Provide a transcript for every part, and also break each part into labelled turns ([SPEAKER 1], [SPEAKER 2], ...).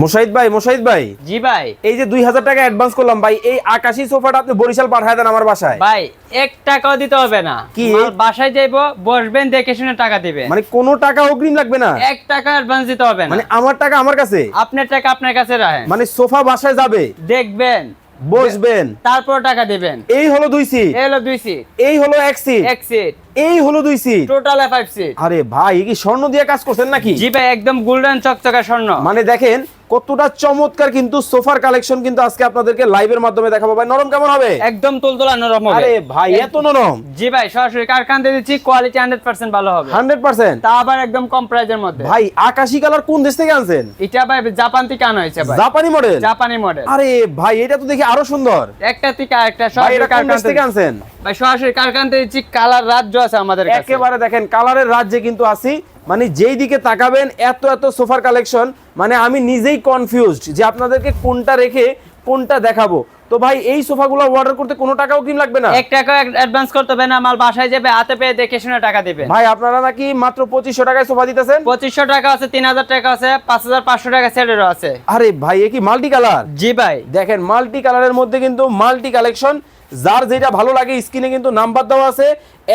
[SPEAKER 1] মোশাহিদ ভাই মোশাহিদ ভাই।
[SPEAKER 2] জি ভাই।
[SPEAKER 1] এই যে দুই হাজার টাকা অ্যাডভান্স করলাম ভাই এই আকাশি সোফাটা আপনি বরিশাল পাঠায় দেন আমার বাসায়।
[SPEAKER 2] ভাই এক টাকাও দিতে হবে না।
[SPEAKER 1] কি?
[SPEAKER 2] বাসায় যাইবো বসবেন দেখে শুনে টাকা দিবেন।
[SPEAKER 1] মানে কোনো টাকা অগ্রিম লাগবে না?
[SPEAKER 2] এক টাকা অ্যাডভান্স দিতে হবে না।
[SPEAKER 1] মানে আমার টাকা আমার কাছে?
[SPEAKER 2] আপনার টাকা আপনার কাছে রাখেন।
[SPEAKER 1] মানে সোফা বাসায় যাবে?
[SPEAKER 2] দেখবেন।
[SPEAKER 1] বসবেন।
[SPEAKER 2] তারপর টাকা দিবেন।
[SPEAKER 1] এই হলো দুই সিট
[SPEAKER 2] এই হলো দুই সিট
[SPEAKER 1] এই হলো এক সিট
[SPEAKER 2] এক সিট
[SPEAKER 1] এই হলো দুই সিট
[SPEAKER 2] টোটাল ফাইভ সিট
[SPEAKER 1] আরে ভাই কি স্বর্ণ দিয়ে কাজ করছেন নাকি?
[SPEAKER 2] জি ভাই একদম গোল্ডেন চকচকা স্বর্ণ।
[SPEAKER 1] মানে দেখেন কতটা চমৎকার কিন্তু সোফার কালেকশন কিন্তু আজকে আপনাদেরকে লাইভের মাধ্যমে দেখাবো। ভাই নরম কেমন হবে?
[SPEAKER 2] একদম তুলতুলা নরম হবে।
[SPEAKER 1] আরে ভাই এত নরম?
[SPEAKER 2] জি ভাই সরাসরি কারখান দিয়ে দিচ্ছি কোয়ালিটি হান্ড্রেড পার্সেন্ট ভালো হবে।
[SPEAKER 1] হান্ড্রেড পার্সেন্ট
[SPEAKER 2] তা আবার একদম কম প্রাইজের মধ্যে।
[SPEAKER 1] ভাই আকাশি কালার কোন দেশ থেকে আনছেন?
[SPEAKER 2] এটা ভাই জাপান থেকে আনা হয়েছে ভাই।
[SPEAKER 1] জাপানি মডেল
[SPEAKER 2] জাপানি মডেল
[SPEAKER 1] আরে ভাই এটা তো দেখি আরও সুন্দর।
[SPEAKER 2] একটা থেকে একটা
[SPEAKER 1] এটা
[SPEAKER 2] কারখান
[SPEAKER 1] থেকে আনছেন?
[SPEAKER 2] ভাই সরাসরি কারখান থেকে দিচ্ছি কালার রাজ্য আছে আমাদের কাছে।
[SPEAKER 1] একেবারে দেখেন কালারের রাজ্যে কিন্তু আছি। মানে যেই দিকে তাকাবেন এত এত সোফার কালেকশন। মানে আমি নিজেই কনফিউজড যে আপনাদেরকে কোনটা রেখে কোনটা দেখাবো। তো ভাই এই সোফাগুলো অর্ডার করতে কোনো টাকাও কিম লাগবে না?
[SPEAKER 2] এক টাকা অ্যাডভান্স করতে হবে না মাল বাসায় যাবে হাতে পেয়ে দেখে শুনে টাকা দিবেন।
[SPEAKER 1] ভাই আপনারা নাকি মাত্র পঁচিশশো টাকায় সোফা দিতেছেন?
[SPEAKER 2] পঁচিশশো টাকা আছে তিন হাজার টাকা আছে পাঁচ হাজার পাঁচশো টাকা সেটেরও আছে।
[SPEAKER 1] আরে ভাই এ কি মাল্টি কালার
[SPEAKER 2] জি ভাই।
[SPEAKER 1] দেখেন মাল্টি কালারের মধ্যে কিন্তু মাল্টি কালেকশন যার যেটা ভালো লাগে স্ক্রিনে কিন্তু নাম্বার দেওয়া আছে।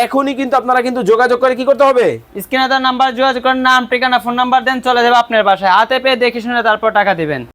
[SPEAKER 1] এখনই কিন্তু আপনারা কিন্তু যোগাযোগ করে কি করতে হবে?
[SPEAKER 2] স্ক্রিনে তার নাম্বার যোগাযোগ করেন, নাম, ঠিকানা, ফোন নাম্বার দেন, চলে যাবে আপনার বাসায়। হাতে পেয়ে দেখে শুনে তারপর টাকা দিবেন।